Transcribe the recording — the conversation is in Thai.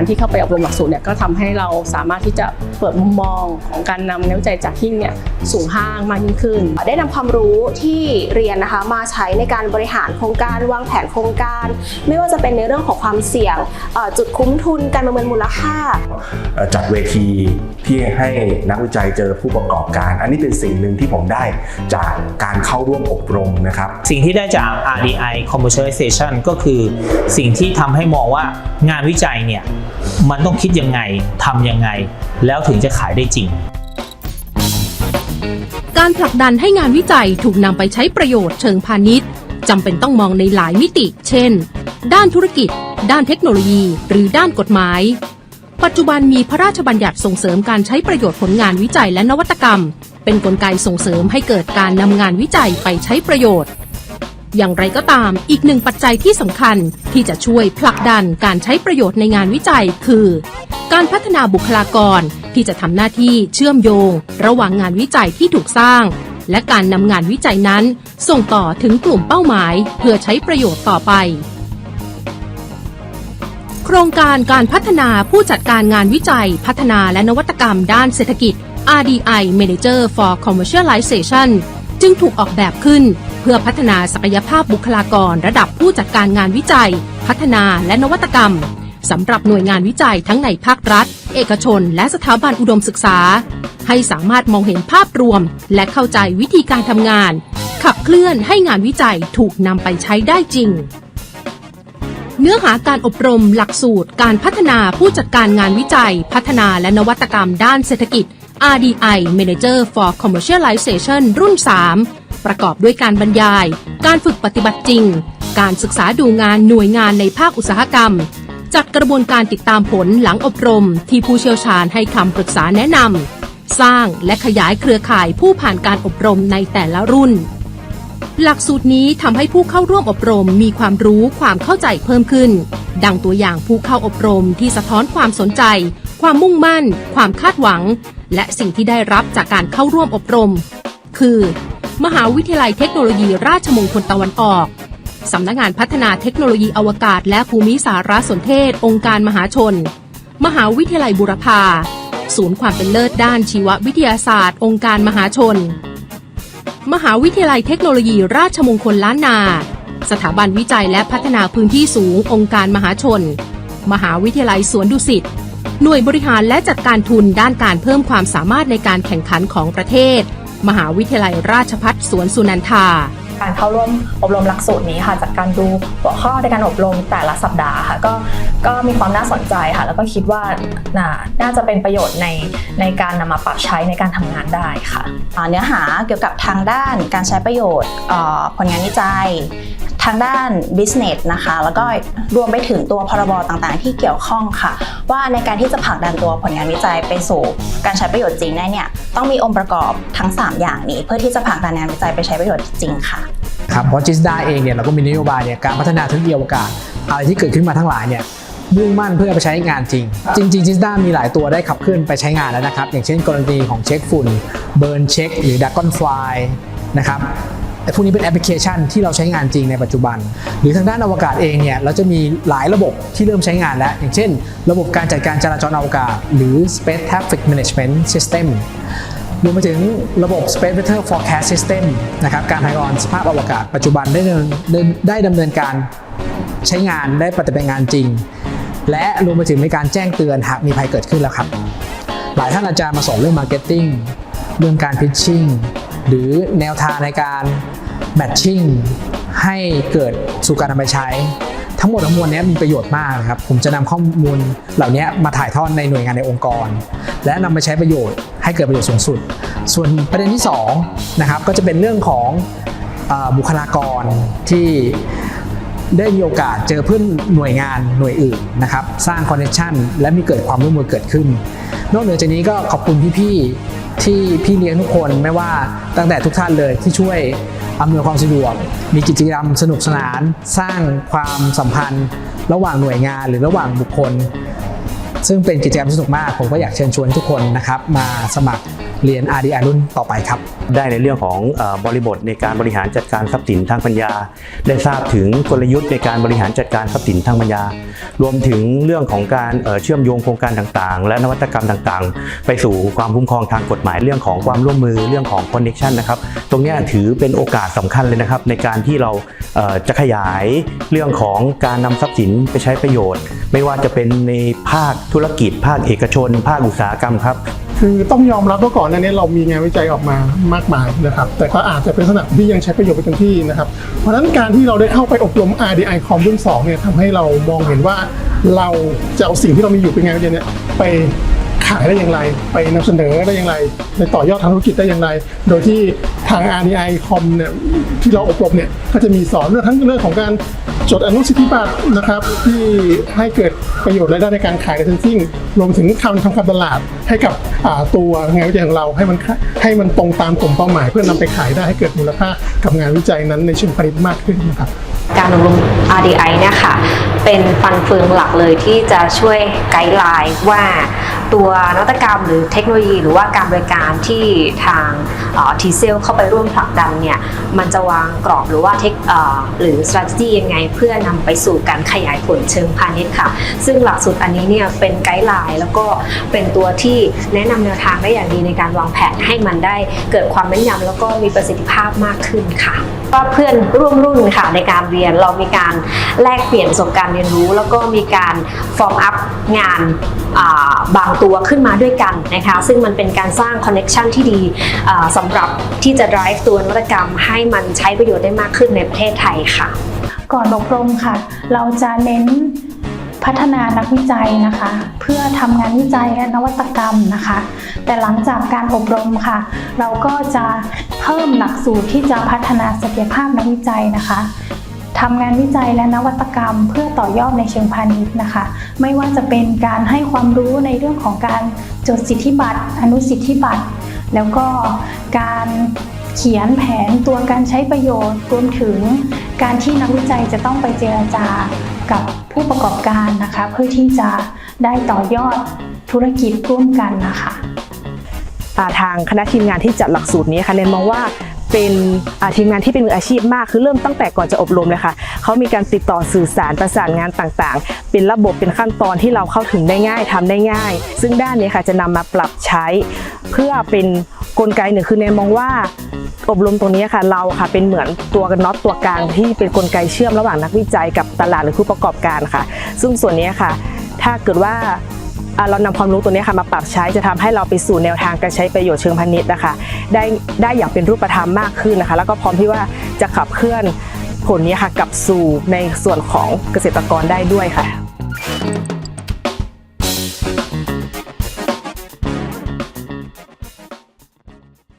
การที่เข้าไปอบรมหลักสูตรเนี่ยก็ทำให้เราสามารถที่จะเปิดมุมมองของการนำงานวิจัยจากหิ้งเนี่ยสู่ห้างมากยิ่งขึ้น ได้นำความรู้ที่เรียนนะคะมาใช้ในการบริหารโครงการวางแผนโครงการ ไม่ว่าจะเป็นในเรื่องของความเสี่ยงเอ่อจุดคุ้มทุนการประเมินมูลค่าเอ่อจัดเวทีที่ให้นักวิจัยเจอผู้ประกอบการ อันนี้เป็นสิ่งหนึ่งที่ผมได้จากการเข้าร่วมอบรมนะครับ สิ่งที่ได้จาก RDI commercialization ก็คือสิ่งที่ทำให้มองว่างานวิจัยเนี่ยมันต้องคิดยังไงทำยังไง แล้วถึงจะขายได้จริง การผลักดันให้งานวิจัยถูกนำไปใช้ประโยชน์เชิงพาณิชย์จำเป็นต้องมองในหลายมิติ เช่น ด้านธุรกิจ ด้านเทคโนโลยี หรือด้านกฎหมาย ปัจจุบันมีพระราชบัญญัติส่งเสริมการใช้ประโยชน์ผลงานวิจัยและนวัตกรรม เป็นนกลไกส่งเสริมให้เกิดการนำงานวิจัยไปใช้ประโยชน์ อย่างไรก็ตาม อีกหนึ่งปัจจัยที่สำคัญที่จะช่วยผลักดันการใช้ประโยชน์ในงานวิจัยคือ การพัฒนาบุคลากรที่จะทำหน้าที่เชื่อมโยง ระหว่างงานวิจัยที่ถูกสร้าง และการนำงานวิจัยนั้น ส่งต่อถึงกลุ่มเป้าหมาย เพื่อใช้ประโยชน์ต่อไป โครงการการพัฒนาผู้จัดการงานวิจัย พัฒนาและนวัตกรรมด้านเศรษฐกิจ RDI Manager for Commercialization จึงถูกออกแบบขึ้น เพื่อพัฒนาศักยภาพบุคลากรระดับผู้จัดการงานวิจัย พัฒนาและนวัตกรรมสำหรับหน่วยงานวิจัยทั้งในภาครัฐ เอกชน และสถาบันอุดมศึกษา ให้สามารถมองเห็นภาพรวม และเข้าใจวิธีการทำงาน ขับเคลื่อนให้งานวิจัยถูกนำไปใช้ได้จริง เนื้อหาการอบรมหลักสูตร การพัฒนาผู้จัดการงานวิจัย พัฒนาและนวัตกรรมด้านเศรษฐกิจ RDI Manager for Commercialization รุ่น 3 ประกอบด้วยการบรรยาย การฝึกปฏิบัติจริง การศึกษาดูงานหน่วยงานในภาคอุตสาหกรรม จัดกระบวนการติดตามผลหลังอบรม ที่ผู้เชี่ยวชาญให้คำปรึกษาแนะนำสร้างและขยายเครือข่ายผู้ผ่านการอบรมในแต่ละรุ่น หลักสูตรนี้ทำให้ผู้เข้าร่วมอบรมมีความรู้ความเข้าใจเพิ่มขึ้น ดังตัวอย่างผู้เข้าอบรมที่สะท้อนความสนใจ ความมุ่งมั่น ความคาดหวัง และสิ่งที่ได้รับจากการเข้าร่วมอบรม คือ มหาวิทยาลัยเทคโนโลยีราชมงคลตะวันออกสำนักงานพัฒนาเทคโนโลยีอวกาศ และภูมิสารสนเทศ องค์การมหาชน มหาวิทยาลัยบุรพาศูนย์ความเป็นเลิศด้านชีววิทยาศาสตร์ องค์การมหาชน มหาวิทยาลัยเทคโนโลยีราชมงคลล้านนา สถาบันวิจัยและพัฒนาพื้นที่สูง องค์การมหาชน มหาวิทยาลัยสวนดุสิต หน่วยบริหารและจัดการทุนด้านการเพิ่มความสามารถในการแข่งขันของประเทศ มหาวิทยาลัยราชภัฏสวนสุนันทา การเข้าร่วมอบรมหลักสูตรนี้ค่ะ จากการดูหัวข้อในการอบรมแต่ละสัปดาห์ค่ะ ก็ก็มีความน่าสนใจค่ะ แล้วก็คิดว่าน่าน่าจะเป็นประโยชน์ในในการนำมาปรับใช้ในการทำงานได้ค่ะอ่าเนื้อหาเกี่ยวกับทางด้านการใช้ประโยชน์เอ่อผลงานวิจัย ทางด้าน business นะคะ แล้วก็รวมไปถึงตัวพรบต่างๆ ที่เกี่ยวข้องค่ะ ว่าในการที่จะผลักดันตัวผลงานวิจัยไปสู่การใช้ประโยชน์จริงได้เนี่ยต้องมีองค์ประกอบทั้ง 3 อย่างนี้ เพื่อที่จะผลักดันงานวิจัยไปใช้ประโยชน์จริงค่ะครับเพราะจิสดาเองเนี่ยเราก็มีนโยบายเนี่ยการพัฒนาเทคโนโลยีอวกาศอะไรที่เกิดขึ้นมาทั้งหลายเนี่ยมุ่งมั่นเพื่อไปใช้งานจริง จริงๆจิสดามีหลายตัวได้ขับเคลื่อนไปใช้งานแล้วนะครับ อย่างเช่นกรณีของเช็คฝุ่น เบิร์นเช็ค หรือดักกอนฟลายนะครับ ไอ้พวกนี้เป็นแอปพลิเคชันที่เราใช้งานจริงในปัจจุบัน หรือทางด้านอวกาศเองเนี่ยเราจะมีหลายระบบที่เริ่มใช้งานแล้ว อย่างเช่น ระบบการจัดการจราจรอวกาศ หรือ Space Traffic Management System รวมไปถึงระบบ Space Weather Forecast System นะครับการพยากรณ์สภาพอวกาศปัจจุบันได้ดำเนินได้ดำเนินการใช้งานได้ปฏิบัติงานจริง และรวมไปถึงในการแจ้งเตือนหากมีภัยเกิดขึ้นแล้วครับ หลายท่านอาจารย์มาสอนเรื่อง Marketing เรื่องการ Pitching หรือแนวทางในการ Matching ให้เกิดสู่การนำไปใช้ ทั้งหมดทั้งมวลนี้มีประโยชน์มากนะครับ ผมจะนำข้อมูลเหล่านี้มาถ่ายทอดในหน่วยงานในองค์กร และนำไปใช้ประโยชน์ให้เกิดประโยชน์สูงสุด ส่วนประเด็นที่2นะครับก็จะเป็นเรื่องของอบุคลากรที่ได้มีโอกาสเจอเพื่อนหน่วยงานหน่วยอื่นนะครับสร้างคอนเนคชันและมีเกิดความร่วมมือเกิดขึ้น นอกเหนือจากนี้ก็ขอบคุณพี่ๆที่พี่เลี้ยงทุกคนไม่ว่าตั้งแต่ทุกท่านเลยที่ช่วย อำนวยความสะดวก มีกิจกรรมสนุกสนาน สร้างความสัมพันธ์ ระหว่างหน่วยงานหรือระหว่างบุคคล ซึ่งเป็นกิจกรรมสนุกมาก ผมก็อยากเชิญชวนทุกคนนะครับมาสมัครเรียน RDI รุ่นต่อไปครับ ได้ในเรื่องของบริบทในการบริหารจัดการทรัพย์สินทางปัญญา ได้ทราบถึงกลยุทธ์ในการบริหารจัดการทรัพย์สินทางปัญญา รวมถึงเรื่องของการเชื่อมโยงโครงการต่างๆ และนวัตกรรมต่างๆ ไปสู่ความคุ้มครองทางกฎหมายเรื่องของความร่วมมือเรื่องของ connection นะครับตรงนี้ถือเป็นโอกาสสำคัญเลยนะครับในการที่เราจะขยายเรื่องของการนำทรัพย์สินไปใช้ประโยชน์ ไม่ว่าจะเป็นในภาคธุรกิจ ภาคเอกชน ภาคอุตสาหกรรมครับ คือต้องยอมรับว่าก่อนหน้านี้เรามีงานวิจัยออกมามากมายนะครับ แต่ก็อาจจะเป็นลักษณะที่ยังใช้ประโยชน์ไปเต็มที่นะครับ เพราะฉะนั้นการที่เราได้เข้าไปอบรม RDI คอมรุ่น2เนี่ยทำให้เรามองเห็นว่าเราจะเอาสิ่งที่เรามีอยู่เป็นงานวิจัยเนี่ยไป ขายได้อย่างไร ไปนำเสนอได้อย่างไรในต่อยอดทางธุรกิจได้อย่างไร โดยที่ทาง RDI คอมเนี่ยที่เราอบรมเนี่ยก็จะมีสอนเรื่องทั้งเรื่องของการจดอนุสิทธิบัตรนะครับที่ให้เกิดประโยชน์รายได้ในการขายในเซนซิ่งรวมถึงคำทำการตลาดให้กับตัวงานวิจัยของเราให้มันให้มันตรงตามกลุ่มเป้าหมาย เพื่อนำไปขายได้ให้เกิดมูลค่ากับงานวิจัยนั้นในเชิงพาณิชย์มากขึ้นนะครับการอบรม RDI เนี่ยค่ะเป็นฟันเฟืองหลักเลยที่จะช่วยไกด์ไลน์ว่า ตัวนวัตกรรมหรือเทคโนโลยี หรือว่าการบริการที่ทางทีเซลเข้าไปร่วมผลักดันเนี่ยมันจะวางกรอบหรือว่าเทคหรือ strategy ยังไงเพื่อนำไปสู่การขยายผลเชิงพาณิชย์ค่ะ ซึ่งหลักสูตรอันนี้เนี่ยเป็นไกด์ไลน์แล้วก็เป็นตัวที่แนะนำแนวทางได้อย่างดีในการวางแผนให้มันได้เกิดความแม่นยำแล้วก็มีประสิทธิภาพมากขึ้นค่ะก็เพื่อนร่วมรุ่นค่ะในการเรียนเรามีการแลกเปลี่ยนประสบการณ์เรียนรู้ แล้วก็มีการฟอร์มอัพงานา บางตัวขึ้นมาด้วยกันนะคะซึ่งมันเป็นการสร้างคอนเน็ชันที่ดีสำหรับที่จะ drive ตัวนวัตกรรม ให้มันใช้ประโยชน์ได้มากขึ้นในประเทศไทยค่ะ ก่อนอบรมค่ะ เราจะเน้นพัฒนานักวิจัยนะคะ เพื่อทำงานวิจัยและนวัตกรรมนะคะ แต่หลังจากการอบรมค่ะ เราก็จะเพิ่มหลักสูตรที่จะพัฒนาศักยภาพนักวิจัยนะคะ ทำงานวิจัยและนวัตกรรม เพื่อต่อยอดในเชิงพาณิชย์นะคะ ไม่ว่าจะเป็นการให้ความรู้ในเรื่องของการจดสิทธิบัตร อนุสิทธิบัตร แล้วก็การเขียนแผนตัวการใช้ประโยชน์รวมถึงการที่นักวิจัยจะต้องไปเจรจากับผู้ประกอบการนะคะ เพื่อที่จะได้ต่อยอดธุรกิจร่วมกันนะคะอ่าทางคณะทีมงานที่จัดหลักสูตรนี้ค่ะเนนมองว่า เป็นทีมงานที่เป็นมืออาชีพมาก คือเริ่มตั้งแต่ก่อนจะอบรมเลยค่ะเขามีการติดต่อสื่อสารประสานงานต่างๆ เป็นระบบเป็นขั้นตอนที่เราเข้าถึงได้ง่ายทำได้ง่าย ซึ่งด้านนี้ค่ะจะนำมาปรับใช้ เพื่อเป็นกลไกหนึ่งคือเนมองว่า อบรมตรงนี้ค่ะเราค่ะเป็นเหมือนตัวกันน็อตตัวกลางที่เป็นกลไกเชื่อมระหว่างนักวิจัยกับตลาดหรือผู้ประกอบการค่ะ ซึ่งส่วนนี้ค่ะ ถ้าเกิดว่า เรานำความรู้ตัวนี้ค่ะมาปรับใช้จะทำให้เราไปสู่แนวทางการใช้ประโยชน์เชิงพาณิชย์นะคะ ได้ได้อย่างเป็นรูปธรรมมากขึ้นนะคะ แล้วก็พร้อมที่ว่าจะขับเคลื่อนผลนี้ค่ะกลับสู่ในส่วนของเกษตรกรได้ด้วยค่ะ